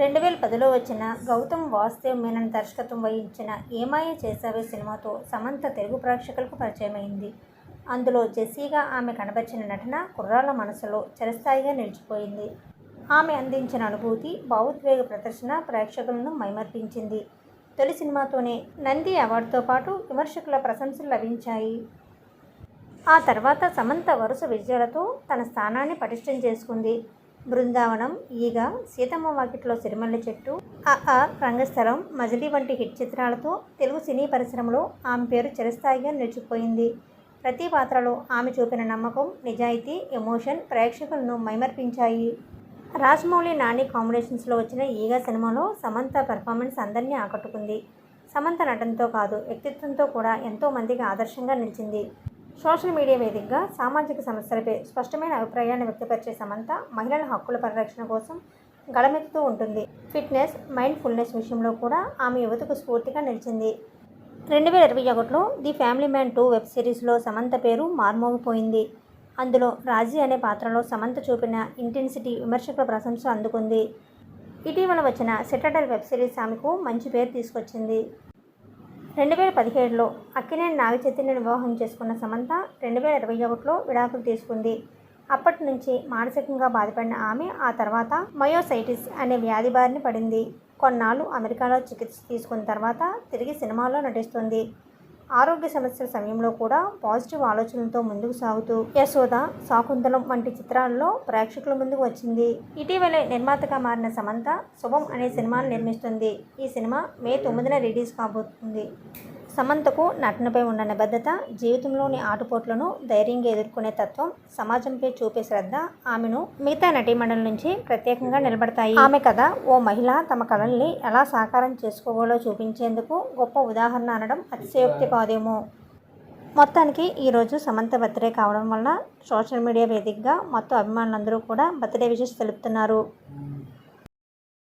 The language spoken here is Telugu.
రెండు వేల పదిలో వచ్చిన గౌతమ్ వాసుదేవ్ మేనన్ దర్శకత్వం వహించిన ఏమాయ చేసావే సినిమాతో సమంత తెలుగు ప్రేక్షకులకు పరిచయమైంది. అందులో జెస్సీగా ఆమె కనబరిచిన నటన కుర్రాళ్ళ మనసులో చిరస్థాయిగా నిలిచిపోయింది. ఆమె అందించిన అనుభూతి భావోద్వేగ ప్రదర్శన ప్రేక్షకులను మైమర్పించింది. తొలి సినిమాతోనే నంది అవార్డుతో పాటు విమర్శకుల ప్రశంసలు లభించాయి. ఆ తర్వాత సమంత వరుస విజయాలతో తన స్థానాన్ని పటిష్టం చేసుకుంది. బృందావనం ఈగ సీతమ్మ వాకిట్లో సిరిమల్ల చెట్టు ఆ ఆ రంగస్థలం మజిలీ వంటి హిట్ చిత్రాలతో తెలుగు సినీ పరిశ్రమలో ఆమె పేరు చిరస్థాయిగా నిలిచిపోయింది. ప్రతి పాత్రలో ఆమె చూపిన నమ్మకం నిజాయితీ ఎమోషన్ ప్రేక్షకులను మైమర్పించాయి. రాజమౌళి నాని కాంబినేషన్స్లో వచ్చిన ఈగ సినిమాలో సమంత పెర్ఫార్మెన్స్ అందరినీ ఆకట్టుకుంది. సమంత నటనతో కాదు వ్యక్తిత్వంతో కూడా ఎంతోమందికి ఆదర్శంగా నిలిచింది. సోషల్ మీడియా వేదికగా సామాజిక సమస్యలపై స్పష్టమైన అభిప్రాయాన్ని వ్యక్తపరిచే సమంత మహిళల హక్కుల పరిరక్షణ కోసం గళమెత్తుతూ ఉంటుంది. ఫిట్నెస్ మైండ్ ఫుల్నెస్ విషయంలో కూడా ఆమె యువతకు స్ఫూర్తిగా నిలిచింది. రెండు వేల ఇరవై ఒకటిలో the family man two web సిరీస్లో సమంత పేరు మార్మోగిపోయింది. అందులో రాజీ అనే పాత్రలో సమంత చూపిన ఇంటెన్సిటీ విమర్శకుల ప్రశంస అందుకుంది. ఇటీవల వచ్చిన సిటడల్ వెబ్ సిరీస్ ఆమెకు మంచి పేరు తీసుకొచ్చింది. రెండు వేల పదిహేడులో అక్కినేని నాగచైతన్యని వివాహం చేసుకున్న సమంత రెండు వేల ఇరవై ఒకటిలో విడాకులు తీసుకుంది. అప్పటి నుంచి మానసికంగా బాధపడిన ఆమె ఆ తర్వాత మయోసైటిస్ అనే వ్యాధి బారిన పడింది. కొన్నాళ్ళు అమెరికాలో చికిత్స తీసుకున్న తర్వాత తిరిగి సినిమాలో నటిస్తుంది. ఆరోగ్య సమస్యల సమయంలో కూడా పాజిటివ్ ఆలోచనలతో ముందుకు సాగుతూ యశోద శాకుంతలం వంటి చిత్రాల్లో ప్రేక్షకుల ముందుకు వచ్చింది. ఇటీవలే నిర్మాతగా మారిన సమంత శుభం అనే సినిమాను నిర్మిస్తుంది. ఈ సినిమా మే తొమ్మిదిన రిలీజ్ కాబోతుంది. సమంతకు నటనపై ఉన్న నిబద్ధత జీవితంలోని ఆటుపోట్లను ధైర్యంగా ఎదుర్కొనే తత్వం సమాజంపై చూపే శ్రద్ధ ఆమెను మిగతా నటీమండలి నుంచి ప్రత్యేకంగా నిలబడతాయి. ఆమె కథ ఓ మహిళ తమ కళల్ని ఎలా సాకారం చేసుకోవాలో చూపించేందుకు గొప్ప ఉదాహరణ అనడం అతిశయోక్తి కాదేమో. మొత్తానికి ఈరోజు సమంత బర్త్డే కావడం వల్ల సోషల్ మీడియా వేదికగా మొత్తం అభిమానులందరూ కూడా బర్త్డే విషెస్ తెలుపుతున్నారు.